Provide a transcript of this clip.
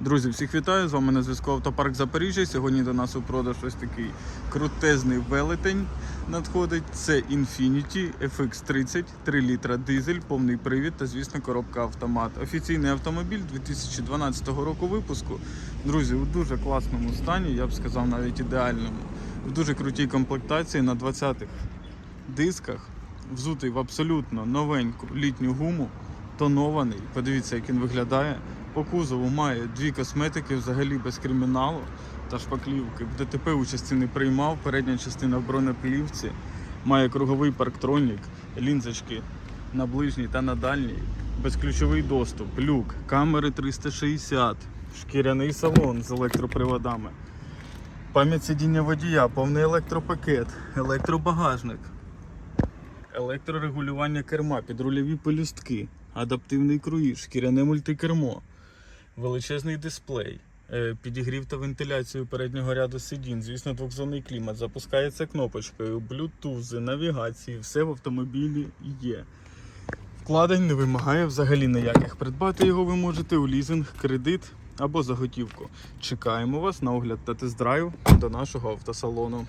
Друзі, всіх вітаю! З вами на зв'язку Автопарк Запоріжжя. Сьогодні до нас у продаж ось такий крутезний велетень надходить. Це Infiniti FX30, 3 літра дизель, повний привід та, звісно, коробка автомат. Офіційний автомобіль 2012 року випуску. Друзі, у дуже класному стані, я б сказав, навіть ідеальному. В дуже крутій комплектації на 20-х дисках, взутий в абсолютно новеньку літню гуму, тонований. Подивіться, як він виглядає. По кузову має дві косметики, взагалі без криміналу та шпаклівки. В ДТП участі не приймав, передня частина в бронеплівці. Має круговий парктронік, лінзочки на ближній та на дальній, безключовий доступ, люк, камери 360, шкіряний салон з електроприводами. Пам'ять сидіння водія, повний електропакет, електробагажник, електрорегулювання керма, підрульові пелюстки, адаптивний круїз, шкіряне мультикермо, величезний дисплей, е, підігрів та вентиляцію переднього ряду сидінь, звісно, двохзонний клімат, запускається кнопочкою, блютузи, навігації, все в автомобілі є. Вкладень не вимагає взагалі ніяких. Придбати його ви можете у лізинг, кредит або за готівку. Чекаємо вас на огляд та тест-драйв до нашого автосалону.